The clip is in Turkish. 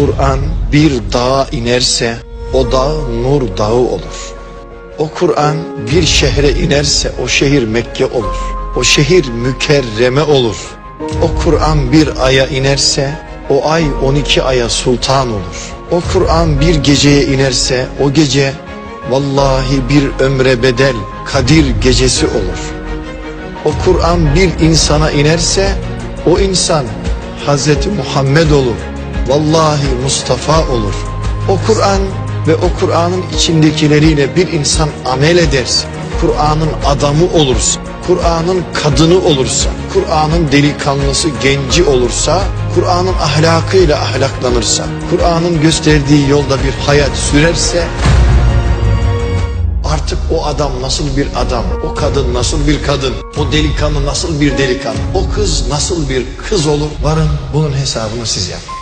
Kur'an bir dağa inerse o dağ nur dağı olur. O Kur'an bir şehre inerse o şehir Mekke olur. O şehir mükerreme olur. O Kur'an bir aya inerse o ay 12 aya sultan olur. O Kur'an bir geceye inerse o gece vallahi bir ömre bedel Kadir gecesi olur. O Kur'an bir insana inerse o insan Hazreti Muhammed olur. Vallahi Mustafa olur. O Kur'an ve o Kur'an'ın içindekileriyle bir insan amel ederse, Kur'an'ın adamı olursa, Kur'an'ın kadını olursa, Kur'an'ın delikanlısı, genci olursa, Kur'an'ın ahlakıyla ahlaklanırsa, Kur'an'ın gösterdiği yolda bir hayat sürerse, Artık o adam nasıl bir adam, o kadın nasıl bir kadın, o delikanlı nasıl bir delikanlı, o kız nasıl bir kız olur? Varın bunun hesabını siz yapın.